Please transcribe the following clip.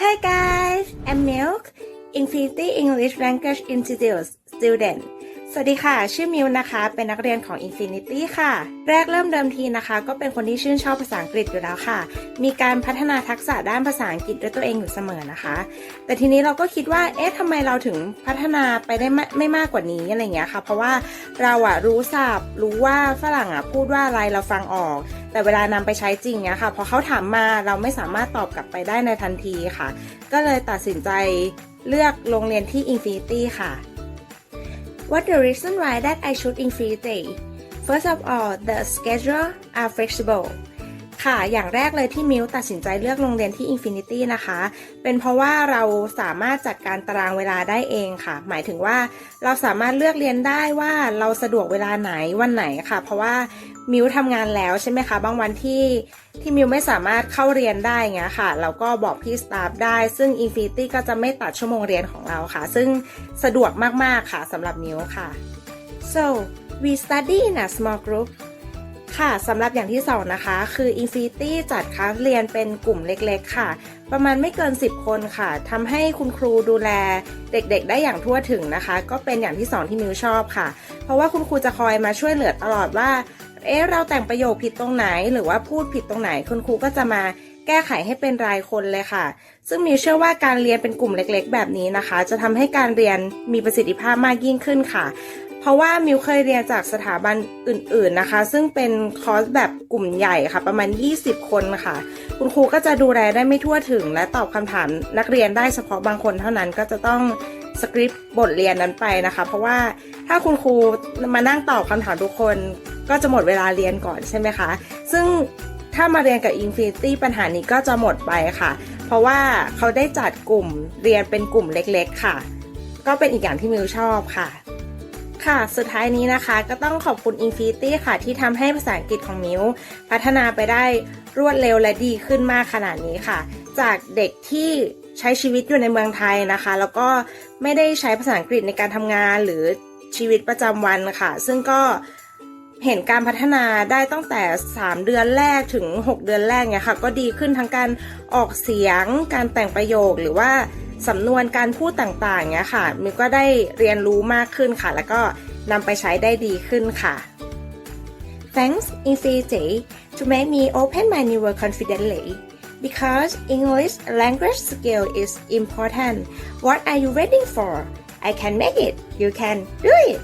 Hi guys, I'm Milk, Infinity English Language Institute student. สวัสดีค่ะ ชื่อมิวนะคะ เป็นนักเรียนของ Infinity ค่ะ แรกเริ่มเดิมทีนะคะ ก็เป็นคนที่ชื่นชอบภาษาอังกฤษอยู่แล้วค่ะ มีการพัฒนาทักษะด้านภาษาอังกฤษด้วยตัวเองอยู่เสมอนะคะ แต่ทีนี้เราก็คิดว่า เอ๊ะทำไมเราถึงพัฒนาไปได้ไม่ไมมากกว่านี้อะไรเงี้ยค่ะ เพราะว่าเราอะรู้ศัพท์รู้ว่าฝรั่งอะพูดว่าอะไรเราฟังออก แต่เวลานำไปใช้จริงเนี่ยค่ะพอเขาถามมาเราไม่สามารถตอบกลับไปได้ในทันทีค่ะ ก็เลยตัดสินใจเลือกโรงเรียนที่ Infinity ค่ะ What the reason why that I choose Infinity First of all the schedule are flexible ค่ะ อย่างแรกเลยที่มิวตัดสินใจเลือกโรงเรียนที่ Infinity นะคะ เป็นเพราะว่าเราสามารถจัดการตารางเวลาได้เองค่ะ หมายถึงว่าเราสามารถเลือกเรียนได้ว่าเราสะดวกเวลาไหนวันไหนค่ะ เพราะว่ามิวทำงานแล้วใช่ไหมคะ บางวันที่ที่มิวไม่สามารถเข้าเรียนได้เงี้ยค่ะเราก็บอกพี่สตาฟได้ ซึ่ง Infinity ก็จะไม่ตัดชั่วโมงเรียนของเราค่ะ ซึ่งสะดวกมากๆค่ะสำหรับมิวค่ะ so we study in a small group ค่ะสำหรับอย่างที่สองนะคะ คือ Infinity จัดคลาสเรียนเป็นกลุ่มเล็กๆ ค่ะ ประมาณไม่เกิน 10 คนค่ะทำให้คุณครูดูแลเด็กๆ ได้อย่างทั่วถึงนะคะ ก็เป็นอย่างที่สองที่มิวชอบค่ะ เพราะว่าคุณครูจะคอยมาช่วยเหลือตลอดว่า เอ๊ะเราแต่งประโยคผิดตรงไหน หรือว่าพูดผิดตรงไหน คุณครูก็จะมาแก้ไขให้เป็นรายคนเลยค่ะ ซึ่งมิวเชื่อว่าการเรียนเป็นกลุ่มเล็กๆ แบบนี้นะคะ จะทำให้การเรียนมีประสิทธิภาพมากยิ่งขึ้นค่ะ เพราะว่ามิวเคยเรียนจากสถาบันอื่น ๆนะคะ ซึ่งเป็นคอร์สแบบกลุ่มใหญ่ค่ะ ประมาณ 20 คนค่ะ คุณครูก็จะดูแลได้ไม่ทั่วถึง และตอบคำถามนักเรียนได้เฉพาะบางคนเท่านั้นก็จะต้องสคริปต์บทเรียนนั้นไปนะคะ เพราะว่าถ้าคุณครูมานั่งตอบคำถามทุกคน ก็จะหมดเวลาเรียนก่อนใช่ไหมคะ ซึ่งถ้ามาเรียนกับ Infinity ปัญหานี้ก็จะหมดไปค่ะ เพราะว่าเขาได้จัดกลุ่มเรียนเป็นกลุ่มเล็ก ๆ ค่ะ ก็เป็นอีกอย่างที่มิวชอบค่ะ ค่ะสุดท้ายนี้นะคะก็ต้องขอบคุณ Infinity ค่ะ ที่ทำให้ภาษาอังกฤษของมิวพัฒนาไปได้รวดเร็วและดีขึ้นมากขนาดนี้ค่ะ จากเด็กที่ใช้ชีวิตอยู่ในเมืองไทยนะคะ แล้วก็ไม่ได้ใช้ภาษาอังกฤษในการทำงานหรือชีวิตประจำวันค่ะ ซึ่งก็เห็นการพัฒนาได้ตั้งแต่ 3 เดือนแรกถึง 6 เดือนแรกเนี่ยค่ะ ก็ดีขึ้นทั้งการออกเสียงการแต่งประโยคหรือว่า สำนวนการพูดต่างๆเนี่ยค่ะ มิวก็ได้เรียนรู้มากขึ้นค่ะ แล้วก็นำไปใช้ได้ดีขึ้นค่ะ Thanks Infinity to make me open my new world confidently because English language skill is important. What are you waiting for? I can make it. You can do it.